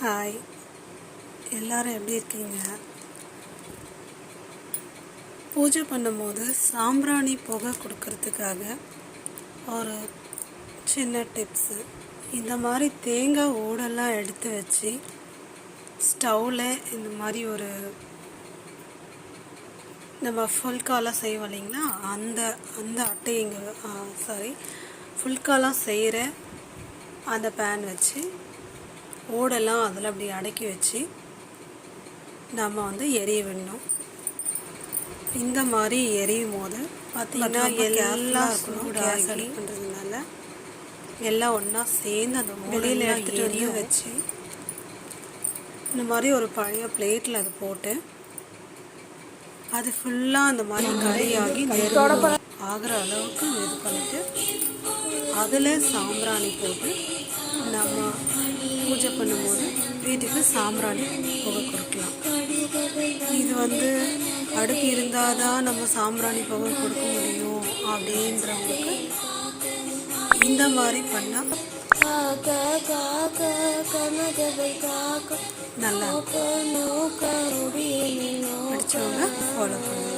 Hi எல்லாரும் எப்படி இருக்கீங்க? பூஜை பண்ணும்போது சாம்பிராணி புகை கொடுக்கறதுக்காக ஒரு சின்ன டிப்ஸு இந்த மாதிரி தேங்காய் ஓடெல்லாம் எடுத்து வச்சு ஸ்டவ்வில் இந்த மாதிரி ஒரு நம்ம ஃபுல்காலாம் செய்வோம் இல்லைங்களா? அந்த அந்த அட்டைங்க சாரி ஃபுல்காலாம் செய்கிற அந்த பேன் வச்சு ஓடெல்லாம் அதில் அப்படி அடக்கி வச்சு நம்ம வந்து எரிய விடணும். இந்த மாதிரி எரியும் போது பார்த்தீங்கன்னா எல்லாம் கேஸ் பண்ணுறதுனால எல்லாம் ஒன்றா சேர்ந்து அந்த வெளியில் எடுத்துகிட்டு வந்து வச்சு இந்த மாதிரி ஒரு பழைய பிளேட்டில் அதை போட்டு அது ஃபுல்லாக அந்த மாதிரி கறியாகி ஆகிற அளவுக்கு இது பண்ணிட்டு அதில் சாம்பிராணி போட்டு நம்ம பண்ணும்போது வீட்டுக்கு சாம்பிராணி புகை கொடுக்கலாம் இது வந்து அடுப்பு இருந்தால் தான் நம்ம சாம்பிராணி புகை கொடுக்க முடியும் அப்படின்றவங்களுக்கு இந்த மாதிரி பண்ணால் நல்லா இருக்கும். படிச்சவங்க ஃபாலோ பண்ணுங்க